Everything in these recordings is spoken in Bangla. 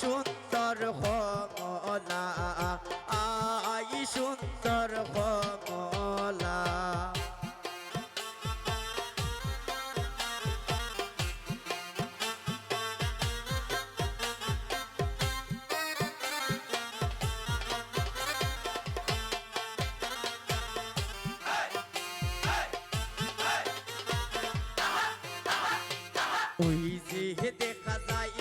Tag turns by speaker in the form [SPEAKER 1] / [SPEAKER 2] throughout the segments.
[SPEAKER 1] সুন্দর কমলা আই সুন্দর কমলা। ওই যে দেখা যায়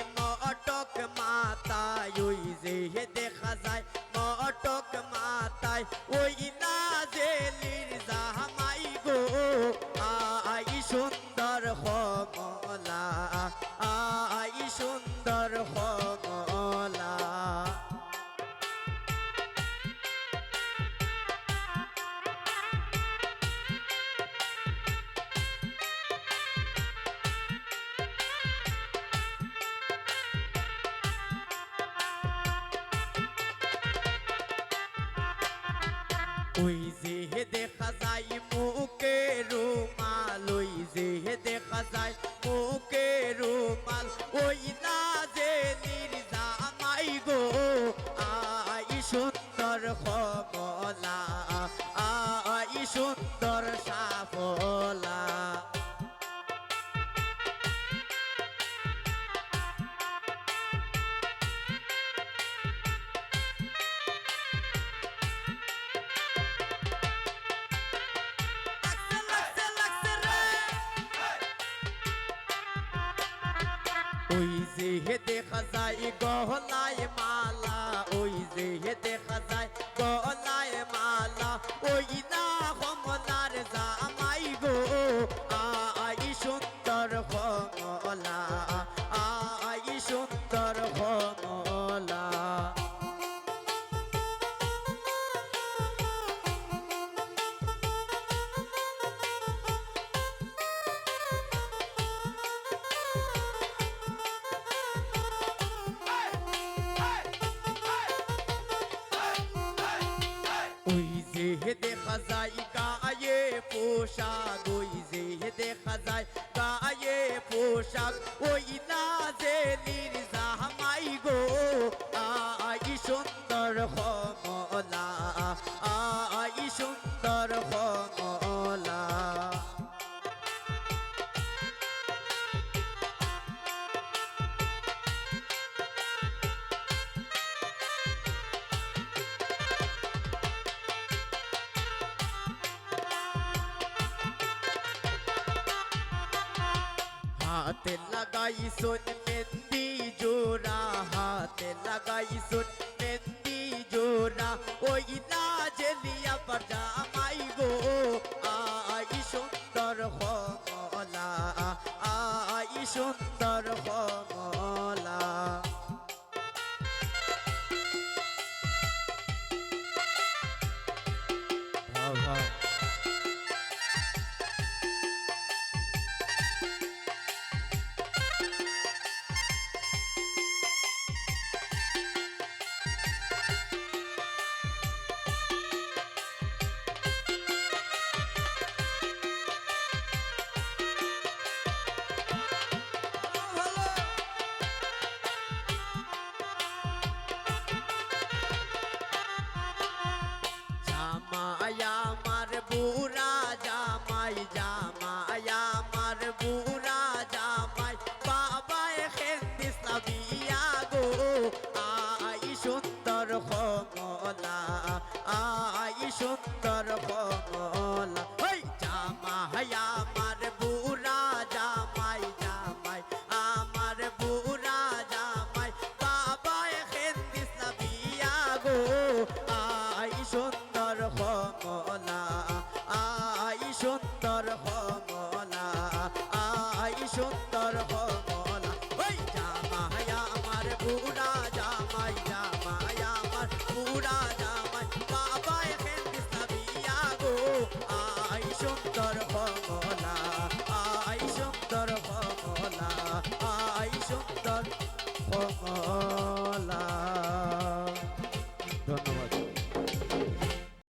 [SPEAKER 1] ওই যে দেখা যায় মুখে রুমাল ওই যে দেখা যায় মুখে রুমাল ওই না ওই যে হে দেখা যায় গহলায় মালা, ওই যে হে দেখা যায় মালা, ওই না যে খাজাই গায়ে পোশাক ওই দেখা যায় গায়ে পোশাক ওই না যে নির্জামাই হাতে লাগাই সুন মেহেন্দি জোড়া হাতে লাগাই সুন মেহেন্দি জোড়া ওই না জেলিয়া পর জামাই গো আই সুন্দর কমলা আই সুন্দর কমলা বাবা সুন্দর কমলা আই সুন্দর কমলা ওই জামাই আমার, বুড়া জামাই জামাই আমার, বুড়া জামাই। বাবায় খেলিস না বিয়া গো, আই সুন্দর ভবনা আই সুন্দর ভবনা আই সুন্দর